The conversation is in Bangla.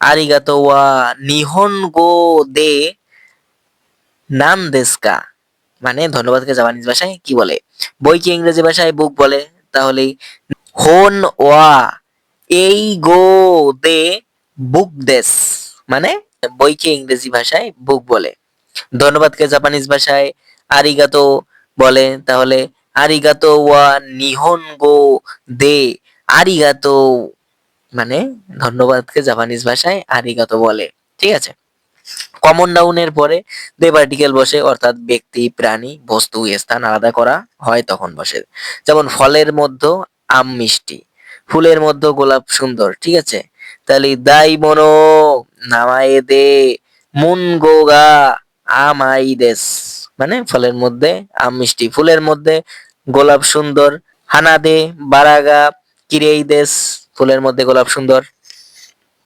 আরিগাতো নিহন গো দে নাম দেশকা মানে ধন্যবাদকে জাপানিজ ভাষায় কি বলে? বইকে ইংরেজি ভাষায় বুক বলে? তাহলে হোন ওয়া, এই গো দে বুক দেশ মানে বইকে ইংরেজি ভাষায় বুক বলে? ধন্যবাদকে জাপানিজ ভাষায় আরিগাতো বলে। তাহলে আরিগাতো ওয়া নিহন গো দে আরিগাতো মানে ধন্যবাদকে জাপানিজ ভাষায় আরিগাতো বলে, ঠিক আছে? কমন নাউনের পরে দে পার্টিকেল বসে, অর্থাৎ ব্যক্তি, প্রাণী, বস্তু, স্থান আলাদা করা হয় তখন বসে। যেমন ফলের মধ্যে আম মিষ্টি, ফুলের মধ্যে গোলাপ সুন্দর, ঠিক আছে? তাহলে দাই মনো, নামায়ে দে, মুন গোগা আমাই দেশ মানে ফলের মধ্যে আম মিষ্টি, ফুলের মধ্যে গোলাপ সুন্দর হানাদে বারাগা কিরেই দেশ ফুলের মধ্যে গোলাপ সুন্দর।